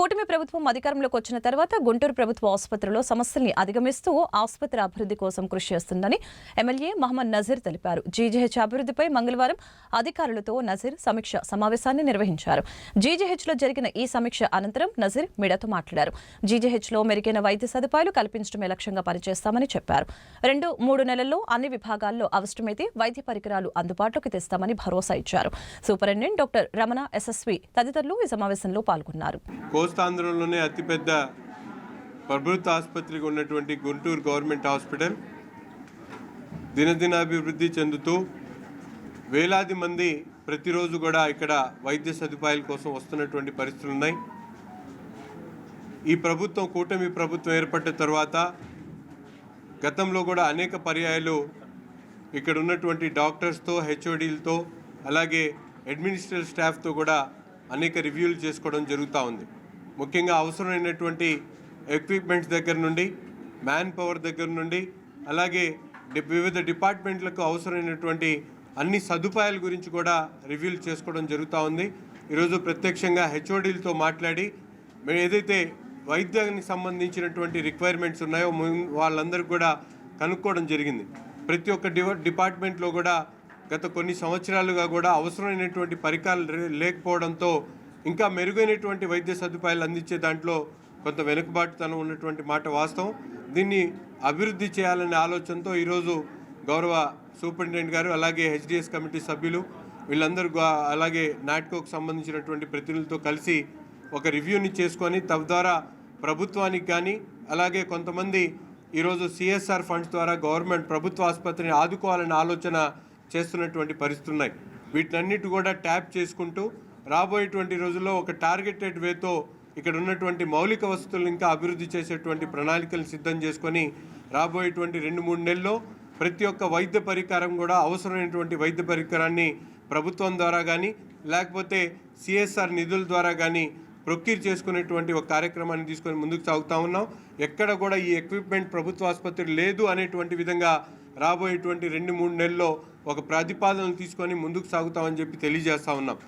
కూటమి ప్రభుత్వం అధికారంలోకి వచ్చిన తర్వాత గుంటూరు ప్రభుత్వ ఆసుపత్రిలో సమస్యల్ని అధిగమిస్తూ ఆసుపత్రి అభివృద్ధి కోసం కృషి చేస్తుందని ఎమ్మెల్యే మహమ్మద్ నజీర్ తెలిపారు. జీజీహెచ్ అభివృద్ధిపై మంగళవారం అధికారులతో నజీర్ సమీక్ష సమావేశాన్ని నిర్వహించారు. జీజీహెచ్లో జరిగిన ఈ సమీక్ష అనంతరం నజీర్ మీడియాతో మాట్లాడారు. జీజీహెచ్లో మెరుగైన వైద్య సదుపాయాలు కల్పించడమే లక్ష్యంగా పనిచేస్తామని చెప్పారు. రెండు మూడు నెలల్లో అన్ని విభాగాల్లో అవసరమైతే వైద్య పరికరాలు అందుబాటులోకి తెస్తామని భరోసా ఇచ్చారు. సూపరింటెండెంట్ డాక్టర్ రమణ ఎస్ఎస్వి తదితరులు ఈ సమావేశంలో పాల్గొన్నారు. కోస్తాంధ్రంలోనే అతిపెద్ద ప్రభుత్వ ఆసుపత్రిగా ఉన్నటువంటి గుంటూరు గవర్నమెంట్ హాస్పిటల్ దినదినాభివృద్ధి చెందుతూ వేలాది మంది ప్రతిరోజు కూడా ఇక్కడ వైద్య సదుపాయాల కోసం వస్తున్నటువంటి పరిస్థితులు ఉన్నాయి. ఈ ప్రభుత్వం కూటమి ప్రభుత్వం ఏర్పడిన తర్వాత గతంలో కూడా అనేక పర్యాయాలు ఇక్కడ ఉన్నటువంటి డాక్టర్స్తో హెచ్ఓడీలతో అలాగే అడ్మినిస్ట్రేటివ్ స్టాఫ్తో కూడా అనేక రివ్యూలు చేసుకోవడం జరుగుతూ ఉంది. ముఖ్యంగా అవసరమైనటువంటి ఎక్విప్మెంట్స్ దగ్గర నుండి మ్యాన్ పవర్ దగ్గర నుండి అలాగే డి- వివిధ డిపార్ట్మెంట్లకు అవసరమైనటువంటి అన్ని సదుపాయాల గురించి కూడా రివ్యూలు చేసుకోవడం జరుగుతూ ఉంది. ఈరోజు ప్రత్యక్షంగా హెచ్ఓడీలతో మాట్లాడి మేము ఏదైతే వైద్యానికి సంబంధించినటువంటి రిక్వైర్మెంట్స్ ఉన్నాయో వాళ్ళందరూ కూడా కనుక్కోవడం జరిగింది. ప్రతి ఒక్క డివ డిపార్ట్మెంట్లో కూడా గత కొన్ని సంవత్సరాలుగా కూడా అవసరమైనటువంటి పరికరాలు లేకపోవడంతో ఇంకా మెరుగైనటువంటి వైద్య సదుపాయాలు అందించే దాంట్లో కొంత వెనుకబాటుతనం ఉన్నటువంటి మాట వాస్తవం. దీన్ని అభివృద్ధి చేయాలనే ఆలోచనతో ఈరోజు గౌరవ సూపరింటెండెంట్ గారు అలాగే హెచ్డిఎస్ కమిటీ సభ్యులు వీళ్ళందరూ అలాగే నాట్కోకు సంబంధించినటువంటి ప్రతినిధులతో కలిసి ఒక రివ్యూని చేసుకొని తద్వారా ప్రభుత్వానికి కానీ అలాగే కొంతమంది ఈరోజు సిఎస్ఆర్ ఫండ్స్ ద్వారా గవర్నమెంట్ ప్రభుత్వ ఆసుపత్రిని ఆదుకోవాలనే ఆలోచన చేస్తున్నటువంటి పరిస్థితులు ఉన్నాయి. కూడా ట్యాప్ చేసుకుంటూ రాబోయేటువంటి రోజుల్లో ఒక టార్గెటెడ్ వేతో ఇక్కడ ఉన్నటువంటి మౌలిక వసతులు ఇంకా అభివృద్ధి చేసేటువంటి ప్రణాళికలు సిద్ధం చేసుకొని రాబోయేటువంటి రెండు మూడు నెలల్లో ప్రతి ఒక్క వైద్య పరికరం కూడా అవసరమైనటువంటి వైద్య పరికరాన్ని ప్రభుత్వం ద్వారా కానీ లేకపోతే సిఎస్ఆర్ నిధుల ద్వారా కానీ ప్రొక్యూర్ చేసుకునేటువంటి ఒక కార్యక్రమాన్ని తీసుకొని ముందుకు సాగుతూ ఉన్నాం. ఎక్కడ కూడా ఈ ఎక్విప్మెంట్ ప్రభుత్వ ఆసుపత్రి లేదు అనేటువంటి విధంగా రాబోయేటువంటి రెండు మూడు నెలల్లో ఒక ప్రతిపాదనలు తీసుకొని ముందుకు సాగుతామని చెప్పి తెలియజేస్తా ఉన్నాం.